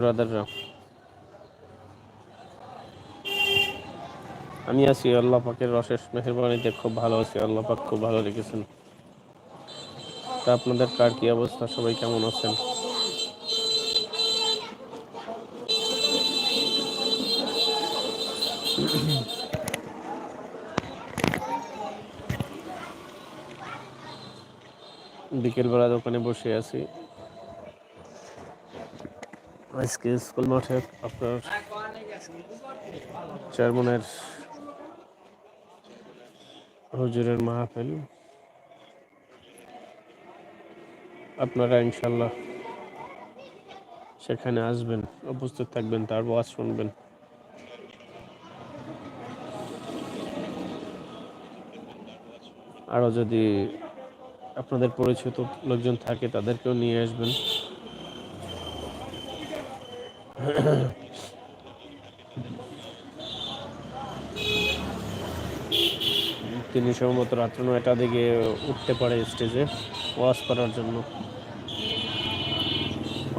ব্রাদাররা আমি আছি আল্লাহ পাকের অশেষ মেহরবানিতে, খুব ভালো আছি, আল্লাহ পাক খুব ভালো রেখেছেন। তা আপনাদের কার কি অবস্থা? সবাই কেমন আছেন? বিকেলবেলা দোকানে বসে আছি। আজকে স্কুল মাঠে আপনার চেয়ারম্যানের হুজুরের মাহফিল। আপনারা ইনশাল্লাহ সেখানে আসবেন, উপস্থিত থাকবেন, তার ওয়াজ শুনবেন। আরও যদি আপনাদের পরিচিত লোকজন থাকে তাদেরকেও নিয়ে আসবেন। তিনি সম্ভবত রাত্র নয়টা দিকে উঠতে পারে স্টেজে ওয়াজ করার জন্য।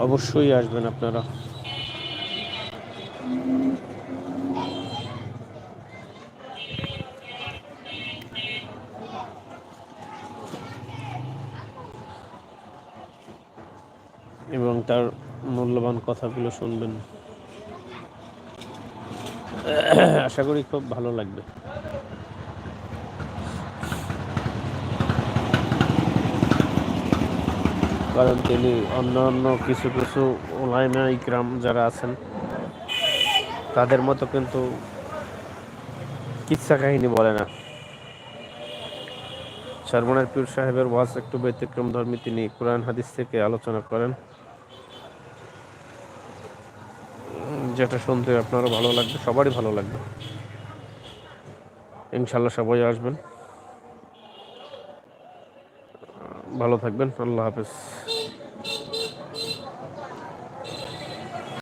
অবশ্যই আসবেন আপনারা। এবং তার মূল্যবান কথাগুলো শুনবেন। আশা করি খুব ভালো লাগবে। কারণ তিনি অন্য অন্য কিছু কিছু ওলাইমা ইকরাম যারা আছেন, তাদের মতো কিন্তু কিচ্ছা কাহিনী বলে না। শারমনের পীর সাহেবের ওয়াজ একটু ব্যতিক্রম ধর্মী তিনি কোরআন হাদিস থেকে আলোচনা করেন। যেটা শুনতে আপনারও ভালো লাগবে, সবারই ভালো লাগবে। ইনশাল্লাহ সবাই আসবেন। ভালো থাকবেন, আল্লাহ হাফেজ।